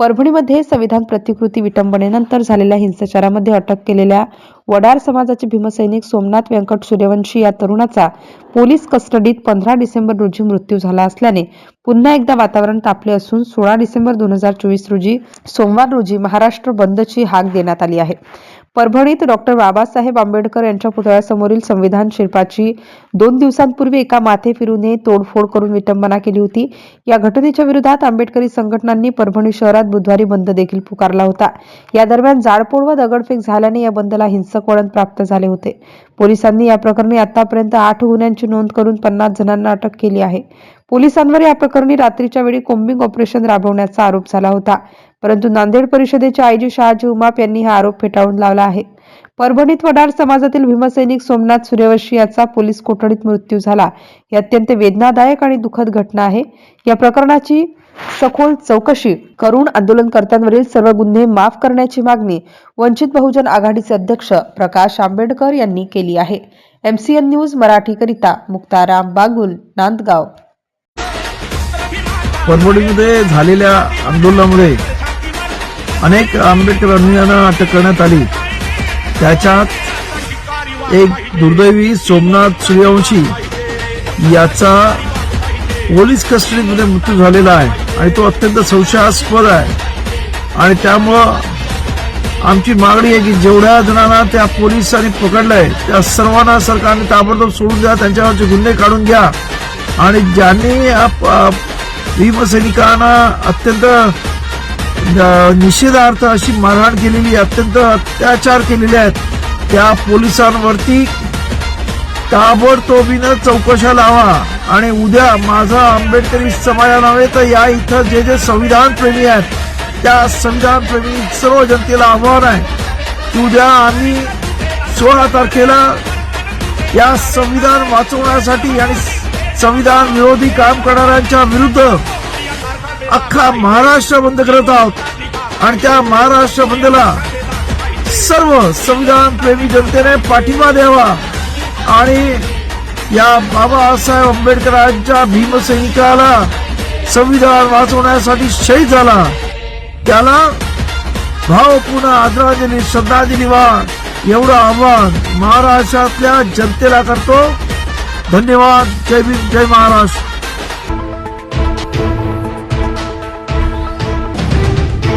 परभणीमध्ये संविधान प्रतिकृती विटंबनेनंतर झालेल्या हिंसाचारामध्ये अटक केलेल्या वडार समाजाचे भीमसैनिक सोमनाथ व्यंकट सूर्यवंशी या तरुणाचा पोलीस कस्टडीत पंधरा डिसेंबर रोजी मृत्यू झाला असल्याने पुन्हा एकदा वातावरण तापले असून सोळा डिसेंबर दोन हजार चोवीस रोजी सोमवार रोजी महाराष्ट्र बंदची हाक देण्यात आली आहे. परभणीत डॉक्टर बाबासाहेब आंबेडकर यांच्या पुतळ्यासमोरील संविधान शिल्पाची दोन दिवसांपूर्वी एका माथे फिरूने तोडफोड करून विटंबना केली होती. या घटनेच्या विरोधात आंबेडकरी संघटनांनी परभणी शहरात बुधवारी बंद देखील पुकारला होता. या दरम्यान जाळपोळ व दगडफेक झाल्याने या बंदला हिंसक वळण प्राप्त झाले होते. पोलिसांनी या प्रकरणी आतापर्यंत आठ गुन्ह्यांची नोंद करून पन्नास जणांना अटक केली आहे. पोलिसांवर या प्रकरणी रात्रीच्या वेळी कोम्बिंग ऑपरेशन राबवण्याचा आरोप झाला होता. परंतु नांदेड परिषदेचे आयजी शहाजी उमाप यांनी हा आरोप फेटाळून लावला आहे. परभणीत वडार समाजातील भीमसैनिक सोमनाथ सूर्यवंशी याचा पोलीस कोठडीत मृत्यू झाला. ही अत्यंत वेदनादायक आणि दुःखद घटना आहे. या प्रकरणाची सखोल चौकशी करून आंदोलनकर्त्यांवरील सर्व गुन्हे माफ करण्याची मागणी वंचित बहुजन आघाडीचे अध्यक्ष प्रकाश आंबेडकर यांनी केली आहे. एमसीएन न्यूज मराठीकरिता मुक्ताराम बागुल नांदगाव. परभणीमध्ये झालेल्या आंदोलनामध्ये अनेक आंबेडकर अटक करण्यात आली. त्याच्यात एक दुर्दैवी सोमनाथ सूर्यवंशी याचा पोलीस कस्टडीमध्ये मृत्यू झालेला आहे आणि तो अत्यंत संशयास्पद आहे. आणि त्यामुळं आमची मागणी आहे की जेवढ्या जणांना त्या पोलिसांनी पकडलंय त्या सर्वांना सरकारने ताबडतोब सोडून द्या त्यांच्यावरचे गुन्हे काढून घ्या. आणि ज्यांनी भीमसैनिकांना अत्यंत निषेधार्थ अशी मारहाण केलेली अत्यंत अत्याचार केलेले आहेत त्या पोलिसांवरती ताबडतोबीनं चौकशा लावा. आणि उद्या माझा आंबेडकरी समाजा नव्हे तर या इथं जे जे संविधान प्रेमी आहेत त्या संविधान प्रेमी सर्व जनतेला आव्हान आहे उद्या आम्ही सोळा तारखेला या संविधान वाचवण्यासाठी आणि संविधान विरोधी काम करणाऱ्यांच्या विरुद्ध अख्खा महाराष्ट्र बंद करत आहोत. आणि त्या महाराष्ट्र बंदला सर्व संविधान प्रेमी जनतेने पाठिंबा द्यावा. आणि या बाबासाहेब आंबेडकरांच्या भीमसैनिकाला संविधान वाचवण्यासाठी शहीद झाला. त्याला भावपूर्ण आदरांजली श्रद्धांजली वा एवढं आव्हान महाराष्ट्रातल्या जनतेला करतो. धन्यवाद. जय भीम जय महाराष्ट्र.